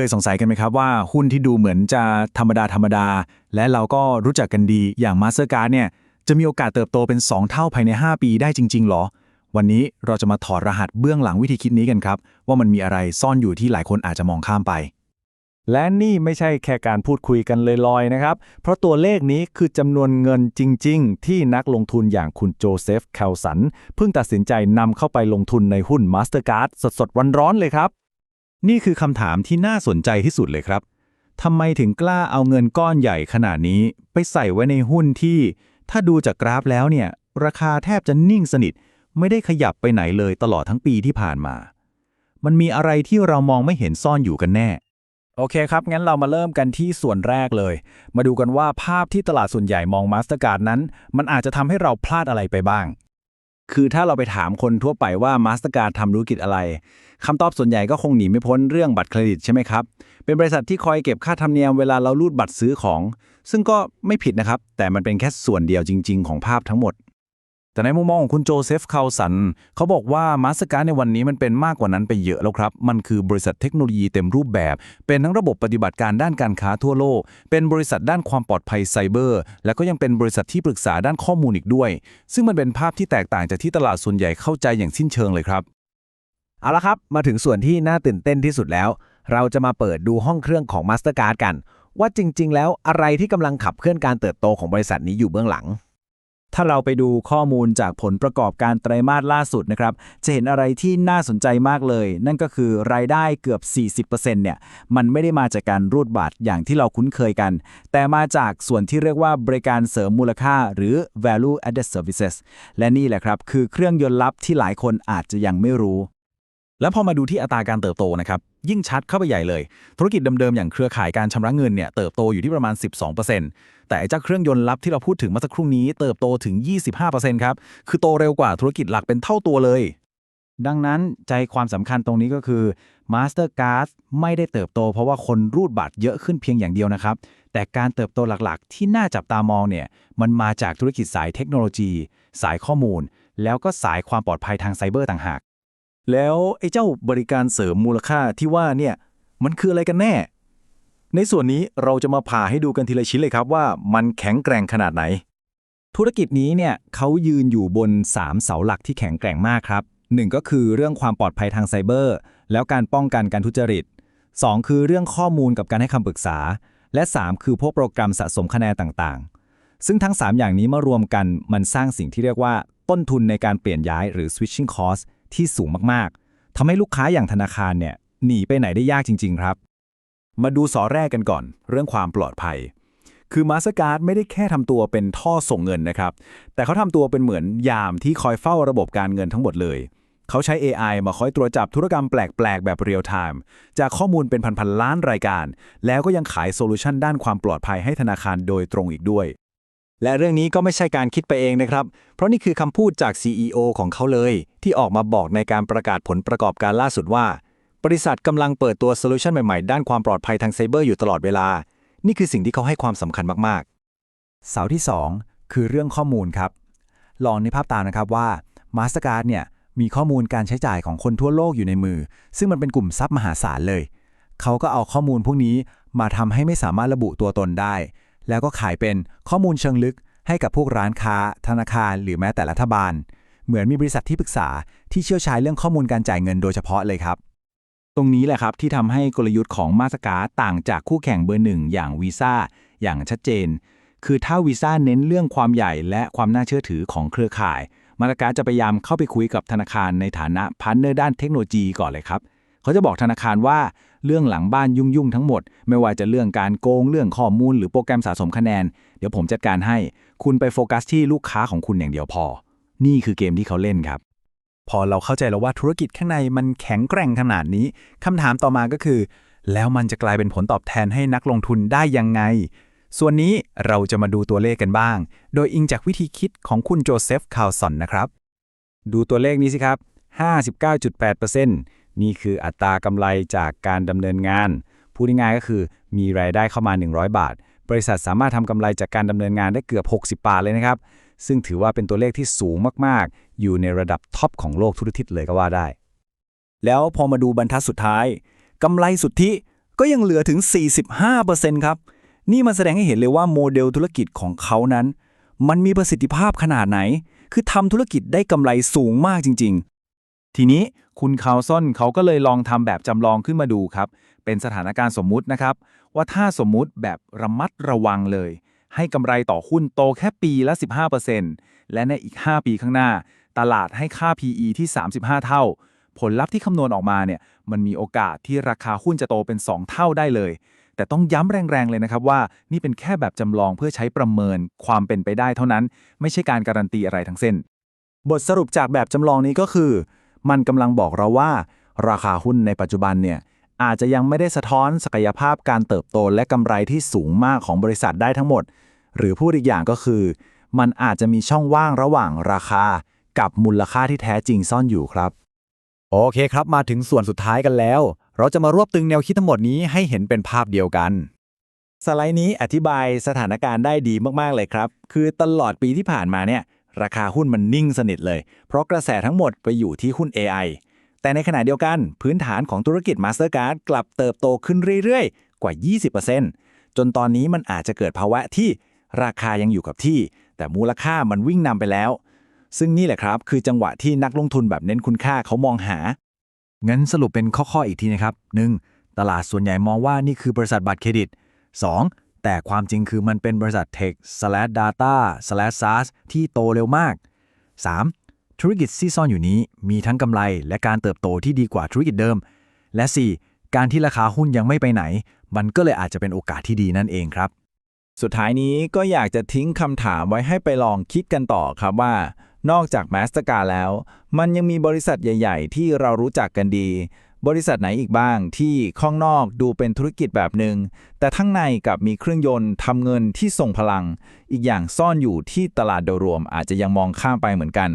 เคยสงสัยกันไหมครับว่าหุ้นที่ดูเหมือนจะธรรมดาธรรมดา และเราก็รู้จักกันดีอย่าง Mastercard เนี่ยจะมีโอกาสเติบโตเป็น 2 เท่าภายใน 5 ปีได้จริง ๆ หรอ วันนี้เราจะมาถอดรหัสเบื้องหลังวิธีคิดนี้กันครับ ว่ามันมีอะไรซ่อนอยู่ที่หลายคนอาจจะมองข้ามไป และนี่ไม่ใช่แค่การพูดคุยกันลอยๆนะครับ เพราะตัวเลขนี้คือจำนวนเงินจริง ๆ ที่นักลงทุนอย่างคุณโจเซฟแคลสันเพิ่งตัดสินใจนำเข้าไปลงทุนในหุ้น Mastercard สดๆวันร้อนเลยครับ นี่คือคำถามที่น่าสนใจที่สุดเลยครับทำไมถึงกล้าเอาเงินก้อนใหญ่ขนาดนี้ ไปใส่ไว้ในหุ้นที่ ถ้าดูจากกราฟแล้วเนี่ย ราคาแทบจะนิ่งสนิท ไม่ได้ขยับไปไหนเลยตลอดทั้งปีที่ผ่านมา มันมีอะไรที่เรามองไม่เห็นซ่อนอยู่กันแน่ โอเคครับ งั้นเรามาเริ่มกันที่ส่วนแรกเลย มาดูกันว่าภาพที่ตลาดส่วนใหญ่มอง Mastercard นั้น มันอาจจะทำให้เราพลาดอะไรไปบ้าง คือถ้าเราไปถามคนทั่วไปว่ามาสเตอร์การ์ดทำธุรกิจอะไรคำตอบส่วนใหญ่ก็คงหนีไม่พ้นเรื่องบัตรเครดิตใช่ไหมครับ เป็นบริษัทที่คอยเก็บค่าธรรมเนียมเวลาเราลูดบัตรซื้อของ ซึ่งก็ไม่ผิดนะครับ แต่มันเป็นแค่ส่วนเดียวจริง ๆ ของภาพทั้งหมด แต่ในมุมมองของคุณโจเซฟคาลสันเขาบอกว่ามาสการในวันนี้มันเป็นมากกว่านั้นไปเยอะแล้วครับ มันคือบริษัทเทคโนโลยีเต็มรูปแบบ เป็นทั้งระบบปฏิบัติการด้านการค้าทั่วโลก เป็นบริษัทด้านความปลอดภัยไซเบอร์ และก็ยังเป็นบริษัทที่ปรึกษาด้านข้อมูลอีกด้วย ซึ่งมันเป็นภาพที่แตกต่างจากที่ตลาดส่วนใหญ่เข้าใจอย่างสิ้นเชิงเลยครับ เอาละครับ มาถึงส่วนที่น่าตื่นเต้นที่สุดแล้ว เราจะมาเปิดดูห้องเครื่องของ Mastercard กัน ว่าจริง ๆ แล้วอะไรที่กำลังขับเคลื่อนการเติบโตของบริษัทนี้อยู่เบื้องหลัง ถ้าเราไปดูข้อมูลจากผลประกอบการไตรมาสล่าสุดนะครับ จะเห็นอะไรที่น่าสนใจมากเลย นั่นก็คือรายได้เกือบ 40%เนี่ย มันไม่ได้มาจากการรูดบัตรอย่างที่เราคุ้นเคยกัน แต่มาจากส่วนที่เรียกว่าบริการเสริมมูลค่าหรือ value added services และนี่แหละครับ คือเครื่องยนต์ลับที่หลายคนอาจจะยังไม่รู้ แล้วพอมาดูที่อัตราการเติบโตนะครับยิ่งชัดเข้าไปใหญ่เลย ธุรกิจเดิมๆ อย่างเครือข่ายการชำระเงินเนี่ยเติบโตอยู่ที่ประมาณ 12%แต่ไอ้เจ้าเครื่องยนต์ลับที่เราพูดถึงเมื่อสักครู่นี้เติบโตถึง 25%ครับคือโตเร็วกว่าธุรกิจหลักเป็นเท่าตัวเลย ดังนั้นใจความสำคัญตรงนี้ก็คือ Mastercard ไม่ได้เติบโต เพราะว่าคนรูดบัตรเยอะขึ้นเพียงอย่างเดียวนะครับ แต่การเติบโตหลักๆ ที่น่าจับตามองเนี่ยมันมาจากธุรกิจสายเทคโนโลยี สายข้อมูล แล้วก็สายความปลอดภัยทางไซเบอร์ต่างหาก แล้วไอ้เจ้าบริการเสริมมูลค่าที่ว่าเนี่ยมันคืออะไรกันแน่ ในส่วนนี้เราจะมาผ่าให้ดูกันทีละชิ้นเลยครับว่ามันแข็งแกร่งขนาดไหน ธุรกิจนี้เนี่ยเขายืนอยู่บน 3 เสาหลักที่แข็งแกร่งมากครับ 1 ก็คือเรื่องความปลอดภัยทางไซเบอร์ แล้วการป้องกันการทุจริต 2 คือเรื่องข้อมูลกับการให้คำปรึกษา และ 3 คือพวกโปรแกรมสะสมคะแนนต่างๆ ซึ่งทั้ง 3 อย่างนี้มารวมกันมันสร้างสิ่งที่เรียกว่า ต้นทุนในการเปลี่ยนย้ายหรือ switching cost ที่สูงมากๆ ทำให้ลูกค้าอย่างธนาคารเนี่ยหนีไปไหนได้ยากจริง ๆ ครับ มาดูสอแรกกันก่อน เรื่องความปลอดภัย คือ Mastercard ไม่ได้แค่ทำตัวเป็นท่อส่งเงินนะครับ แต่เขาทำตัวเป็นเหมือนยามที่คอยเฝ้าระบบการเงินทั้งหมดเลย เขาใช้ AI มาคอยตรวจจับธุรกรรมแปลก ๆ แบบเรียลไทม์จากข้อมูลเป็นพันๆล้านรายการ แล้วก็ยังขายโซลูชันด้านความปลอดภัยให้ธนาคารโดยตรงอีกด้วย และเรื่องนี้ก็ไม่ใช่การคิดไปเองนะครับ เพราะนี่คือคำพูดจาก CEO ของเขาเลย ที่ออกมาบอกในการประกาศผลประกอบการล่าสุดว่า บริษัทกำลังเปิดตัวโซลูชันใหม่ๆ ด้านความปลอดภัยทางไซเบอร์อยู่ตลอดเวลา นี่คือสิ่งที่เขาให้ความสำคัญมากๆ เสาที่ 2 คือเรื่องข้อมูลครับ ลองในภาพตามนะครับว่า Mastercard เนี่ยมีข้อมูลการใช้จ่ายของคนทั่วโลกอยู่ในมือ ซึ่งมันเป็นกลุ่มทรัพย์มหาศาลเลย เขาก็เอาข้อมูลพวกนี้มาทำให้ไม่สามารถระบุตัวตนได้ แล้วก็ขายเป็นข้อมูลเชิงลึกให้กับพวกร้านค้า ธนาคาร หรือแม้แต่รัฐบาล เหมือนมีบริษัทที่ปรึกษาที่เชี่ยวชาญเรื่องข้อมูลการจ่ายเงินโดยเฉพาะเลยครับ ตรงนี้แหละครับที่ทำให้กลยุทธ์ของมาสการต่างจากคู่แข่งเบอร์หนึ่งอย่างวีซ่าอย่างชัดเจน คือถ้าวีซ่าเน้นเรื่องความใหญ่และความน่าเชื่อถือของเครือข่าย มาสการจะพยายามเข้าไปคุยกับธนาคารในฐานะพาร์ทเนอร์ด้านเทคโนโลยีก่อนเลยครับ เขาจะบอกธนาคารว่า เรื่องหลังบ้านยุ่งๆทั้งหมด ไม่ว่าจะเรื่องการโกงเรื่องข้อมูล หรือโปรแกรมสะสมคะแนน เดี๋ยวผมจัดการให้ คุณไปโฟกัสที่ลูกค้าของคุณอย่างเดียวพอ นี่คือเกมที่เขาเล่นครับ พอเราเข้าใจแล้วว่าธุรกิจข้างในมันแข็งแกร่งขนาดนี้คำถามต่อมาก็คือ แล้วมันจะกลายเป็นผลตอบแทนให้นักลงทุนได้ยังไงส่วนนี้เราจะมาดูตัวเลขกันบ้าง โดยอิงจากวิธีคิดของคุณโจเซฟ คาลสันนะครับ ดูตัวเลขนี้สิครับ 59.8% นี่คืออัตรากำไรจากการดำเนินงาน พูดง่ายๆก็คือมีรายได้เข้ามา 100 บาท บริษัทสามารถทำกำไรจากการดำเนินงานได้เกือบ 60 บาทเลยนะครับ ซึ่งถือว่าเป็นตัวเลขที่สูงมากๆ อยู่ในระดับท็อปของโลกธุรกิจเลยก็ว่าได้ แล้วพอมาดูบรรทัดสุดท้ายกำไรสุทธิก็ยังเหลือถึง 45%ครับ นี่มันแสดงให้เห็นเลยว่าโมเดลธุรกิจของเขานั้น มันมีประสิทธิภาพขนาดไหน คือทำธุรกิจได้กำไรสูงมากจริงๆ ทีนี้คุณคาวซอนเขาก็เลยลองทำแบบจำลองขึ้นมาดูครับ เป็นสถานการณ์สมมุตินะครับ ว่าถ้าสมมุติแบบระมัดระวังเลย ให้กำไรต่อหุ้นโตแค่ปีละ 15%และในอีก 5 ปีข้างหน้า ตลาดให้ค่า PE ที่ 35 เท่า ผลลัพธ์ที่คำนวณออกมาเนี่ยมันมีโอกาสที่ราคาหุ้นจะโตเป็น 2 เท่าได้เลย แต่ต้องย้ำแรงๆเลยนะครับว่านี่เป็นแค่แบบจำลองเพื่อใช้ประเมินความเป็นไปได้เท่านั้น ไม่ใช่การการันตีอะไรทั้งสิ้น บทสรุปจากแบบจำลองนี้ก็คือ มันกำลังบอกเราว่า ราคาหุ้นในปัจจุบันเนี่ยอาจจะยังไม่ได้สะท้อนศักยภาพการเติบโตและกำไรที่สูงมากของบริษัทได้ทั้งหมด หรือพูดอีกอย่างก็คือ มันอาจจะมีช่องว่างระหว่างราคากับมูลค่าที่แท้จริงซ่อนอยู่ครับ โอเคครับ มาถึงส่วนสุดท้ายกันแล้ว เราจะมารวบตึงแนวคิดทั้งหมดนี้ให้เห็นเป็นภาพเดียวกัน สไลด์นี้อธิบายสถานการณ์ได้ดีมากๆเลยครับ คือตลอดปีที่ผ่านมาเนี่ย ราคาหุ้นมันนิ่งสนิทเลย เพราะกระแสทั้งหมดไปอยู่ที่หุ้น AI แต่ในขณะเดียวกันพื้นฐานของธุรกิจ Mastercard กลับเติบโตขึ้นเรื่อยๆ กว่า 20%จนตอนนี้มันอาจจะเกิดภาวะที่ราคายังอยู่กับที่ แต่มูลค่ามันวิ่งนำไปแล้ว ซึ่งนี่แหละครับ คือจังหวะที่นักลงทุนแบบเน้นคุณค่าเขามองหา งั้นสรุปเป็นข้อๆอีกทีนะครับ 1. ตลาดส่วนใหญ่มองว่านี่คือบริษัทบัตรเครดิต 2. แต่ความจริงคือมันเป็นบริษัท Tech slash Data slash SaaS ที่โตเร็วมาก 3. ธุรกิจที่ซ่อนอยู่นี้มีทั้งกำไรและการเติบโตที่ดีกว่าธุรกิจเดิม และ 4. การที่ราคาหุ้นยังไม่ไปไหน มันก็เลยอาจจะเป็นโอกาสที่ดีนั่นเองครับ สุดท้ายนี้ก็อยากจะทิ้งคำถามไว้ให้ไปลองคิดกันต่อครับว่า นอกจาก Mastercard แล้ว มันยังมีบริษัทใหญ่ ๆ ที่เรารู้จักกันดี บริษัทไหนอีกบ้างที่ข้างนอกดูเป็นธุรกิจแบบหนึง่งแต่ทั้งในกับมีเครื่องยนต์ทำเงินที่ส่งพลัง อีกอย่างซ่อนอยู่ที่ตลาดโดยรวมอาจจะยังมองข้ามไปเหมือนกัน